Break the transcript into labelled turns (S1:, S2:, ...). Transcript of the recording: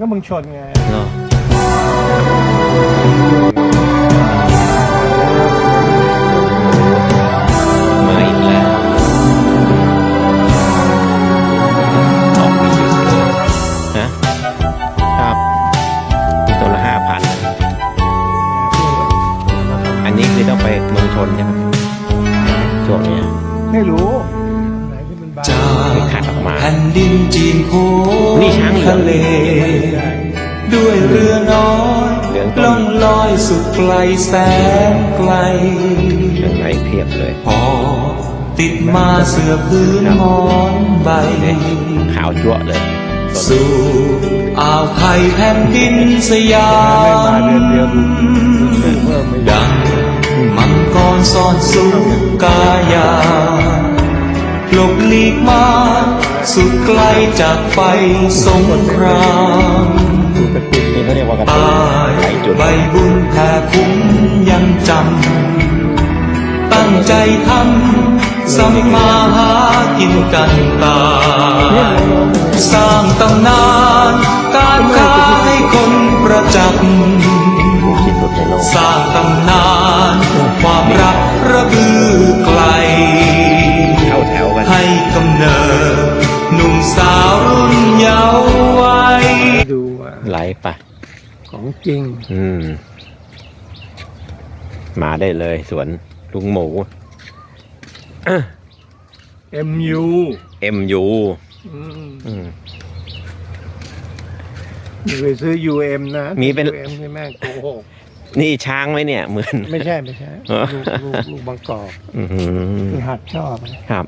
S1: ก็มึงชนไง
S2: เนาะมาอีกแล้วออกไปเยอะเลยนะครับมีตัวละห้าพัน อันนี้คือต้องไปเมืองชนใช่ไหมช่วงเนี้ย
S1: ไม่รู้ไหนที่มันบาง
S3: จาก
S2: ไม่ขัดออกมา
S3: แผ่นดินจีนโพ
S2: นี่ช้างเหลือง
S3: ทะเล ด้วยเรือน้อย
S2: เหลืองต้น
S3: ล่องลอยสุดไกลแสนไกล
S2: ข้างในเพียบเลย
S3: พอติดมาเสื้อพื้นหมอนใบ
S2: ขาวจั่วะเลย
S3: สู่อ่าวไทยแผ่นดินสยา
S1: ไม่มาเดือนเดียว
S3: ม
S1: ดูดูเพิ่มไม่ได้
S3: ดังมังกรซ่อนสุกายาหลบหลีกมา สุดไกลจากไฟสงคราม
S1: ดู กระตุ้น
S2: นี่เขาเรียกว่ากระ
S3: ต
S2: ตุ้นา
S3: ย
S2: ไข่จุด
S3: ใบบุญแผ่คุ้มยังจำตั้งใจทำสัมมาหากินกันตายสร้างตำนานการค้าให้คนประจักษ์
S1: ดูอะ
S2: ไหลไป
S1: ของจริง
S2: อืม มาได้เลยสวนลุงหมู
S1: MU
S2: MU
S1: อืม
S2: อืม
S1: อย่าไปซื้อ UM นะ
S2: มีเป็น
S1: UM นี่แม่งโกหก
S2: นี่ช้างไหมเนี่ยเหมือน
S1: ไม่ใช่ไม่ใช่
S2: เหรอ
S1: ลูกลูกลูกบางกอก
S2: อื้อหือ
S1: ที่หัดชอบ
S2: ครับ